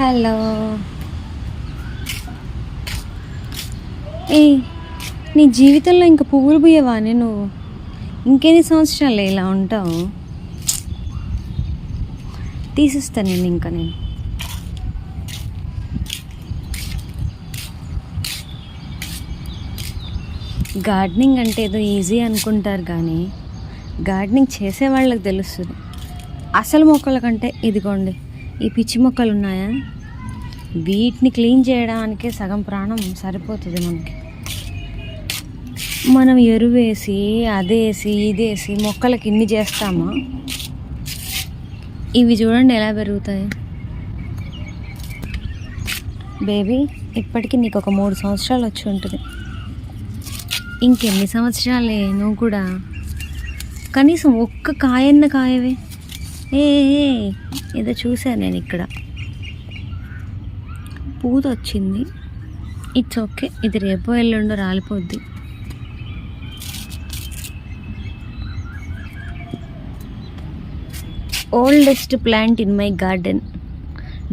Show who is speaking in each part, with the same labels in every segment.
Speaker 1: Hello. ఏ నీ జీవితంలో ఇంకా పువ్వులు పూయవానే నువ్వు? ఇంకెన్ని సంవత్సరాలు ఇలా ఉంటావు? తీసిస్తాను నేను ఇంకా నేను. గార్డెనింగ్ అంటే ఏదో ఈజీ అనుకుంటారు కానీ గార్డెనింగ్ చేసే వాళ్ళకి తెలుస్తుంది. అసలు మొక్కల కంటే ఇదిగోండి. ఈ పిచ్చి మొక్కలు ఉన్నాయా వీటిని క్లీన్ చేయడానికే సగం ప్రాణం సరిపోతుంది మనకి. మనం ఎరువేసి అదేసి ఇదేసి మొక్కలకి ఇన్ని చేస్తామా? ఇవి చూడండి ఎలా పెరుగుతాయి. బేబీ ఇప్పటికి నీకు ఒక మూడు సంవత్సరాలు వచ్చి ఉంటుంది. ఇంకెన్ని సంవత్సరాలే నువ్వు కూడా. కనీసం ఒక్క కాయన్న కాయవే. ఏ ఏదో చూసాను నేను ఇక్కడ. పూత వచ్చింది. ఇట్స్ ఓకే ఇది రేపో ఎల్లుండో రాలిపోద్ది. Oldest plant in my garden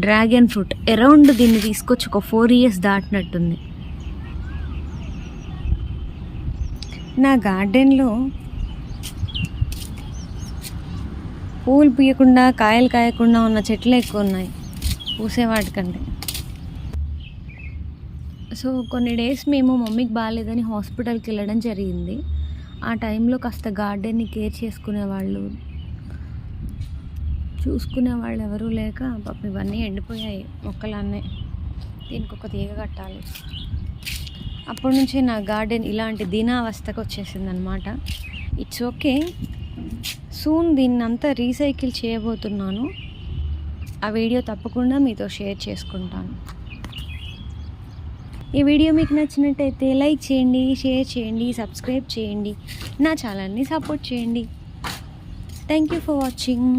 Speaker 1: dragon fruit around దీన్ని తీసుకొచ్చి ఒక ఫోర్ ఇయర్స్ దాటినట్టుంది. నా గార్డెన్లో పూలు పూయకుండా కాయలు కాయకుండా ఉన్న చెట్లు ఎక్కువ ఉన్నాయి. పూసేవాటికంటే సో కొన్ని డేస్ మేము మమ్మీకి బాగాలేదని హాస్పిటల్కి వెళ్ళడం జరిగింది. ఆ టైంలో కాస్త గార్డెన్ని కేర్ చేసుకునే వాళ్ళు చూసుకునే వాళ్ళు ఎవరూ లేక పాపం ఇవన్నీ ఎండిపోయాయి మొక్కలన్నీ. దీనికి ఒక తీగ కట్టాలి. అప్పటి నుంచి నా గార్డెన్ ఇలాంటి దీనావస్థకు వచ్చేసింది అనమాట ఇట్స్ ఓకే. సూన్ దీన్ని అంతా రీసైకిల్ చేయబోతున్నాను. ఆ వీడియో తప్పకుండా మీతో షేర్ చేసుకుంటాను. ఈ వీడియో మీకు నచ్చినట్టయితే లైక్ చేయండి షేర్ చేయండి సబ్స్క్రైబ్ చేయండి. నా ఛానల్ని సపోర్ట్ చేయండి. Thank you for watching.